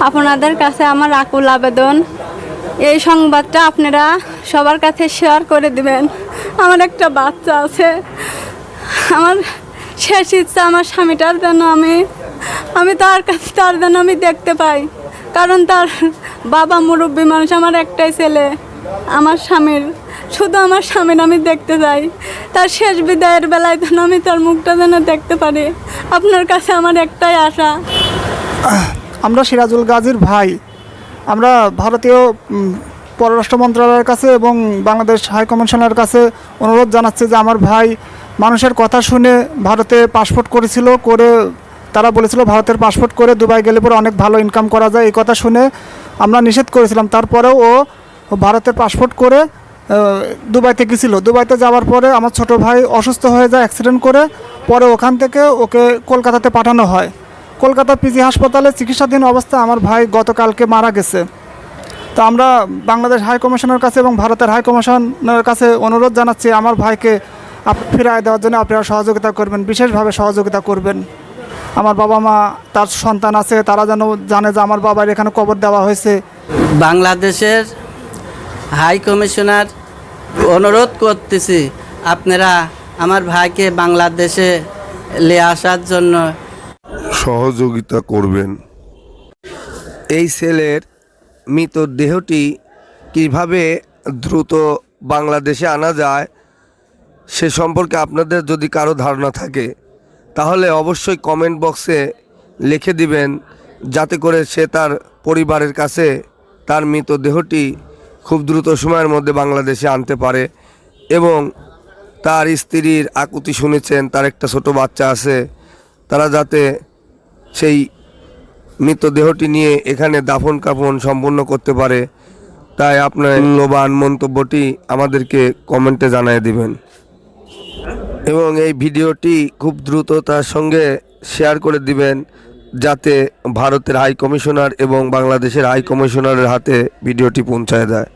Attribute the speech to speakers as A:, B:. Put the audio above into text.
A: আপনাদের কাছে আমার আকুল আবেদন। এই সংবাদটা আপনারা সবার কাছে শেয়ার করে দিবেন। আমার একটা বাচ্চা আছে। আমার শেষ ইচ্ছা আমার স্বামীটার যেন আমি আমি তার কাছে, তার যেন আমি দেখতে পাই। কারণ তার বাবা মুরব্বী মানুষ আমার একটাই ছেলে। আমার স্বামীর, শুধু আমার স্বামীর আমি দেখতে চাই। তার শেষ বিদায়ের বেলায় যেন আমি তার মুখটা যেন দেখতে পারি। আপনার কাছে আমার একটাই আশা।
B: আমরা সিরাজুল গাজীর ভাই। আমরা ভারতীয় পররাষ্ট্র মন্ত্রণালয়ের কাছে এবং বাংলাদেশ হাই কমিশনের কাছে অনুরোধ জানাচ্ছি যে আমার ভাই মানুষের কথা শুনে ভারতে পাসপোর্ট করেছিল, করে তারা বলেছিল ভারতের পাসপোর্ট করে দুবাই গেলে পরে অনেক ভালো ইনকাম করা যায়। এই কথা শুনে আমরা নিষেধ করেছিলাম। তারপরেও ও ভারতের পাসপোর্ট করে দুবাইতে গেছিল। দুবাইতে যাওয়ার পরে আমার ছোট ভাই অসুস্থ হয়ে যায় অ্যাক্সিডেন্ট করে, পরে ওখান থেকে ওকে কলকাতাতে পাঠানো হয়। কলকাতা পিজি হাসপাতালে চিকিৎসাধীন অবস্থায় আমার ভাই গতকালকে মারা গেছে। তো আমরা বাংলাদেশ হাই কমিশনের কাছে এবং ভারতের হাই কমিশনের কাছে অনুরোধ জানাচ্ছি আমার ভাইকে ফিরায় দেওয়ার জন্য আপনারা সহযোগিতা করবেন, বিশেষভাবে সহযোগিতা করবেন। আমার বাবা মা, তার সন্তান আছে, তারা যেন জানে যে আমার বাবার এখানে কবর দেওয়া হয়েছে।
C: বাংলাদেশের হাই কমিশনার অনুরোধ করতেছি, আপনারা আমার ভাইকে বাংলাদেশে নিয়ে আসার জন্য
D: সহযোগিতা করবেন। এই সেলের মৃতদেহটি কীভাবে দ্রুত বাংলাদেশে আনা যায়, সে সম্পর্কে আপনাদের যদি কারও ধারণা থাকে, তাহলে অবশ্যই কমেন্ট বক্সে লিখে দিবেন, যাতে করে সে তার পরিবারের কাছে তার মৃতদেহটি খুব দ্রুত সময়ের মধ্যে বাংলাদেশে আনতে পারে এবং তার স্ত্রীর আকুতি শুনেছেন, তার একটা ছোট বাচ্চা আছে, তারা যাতে সেই মৃতদেহটি নিয়ে এখানে দাফন কাফন সম্পূর্ণ করতে পারে তাই আপনার মূল্যবান মন্তব্যটি আমাদেরকে কমেন্টে জানিয়ে দিবেন। এবং এই ভিডিওটি খুব দ্রুততার সঙ্গে শেয়ার করে দিবেন যাতে ভারতের হাই কমিশনার এবং বাংলাদেশের হাই কমিশনারের হাতে ভিডিওটি পৌঁছায় দেয়।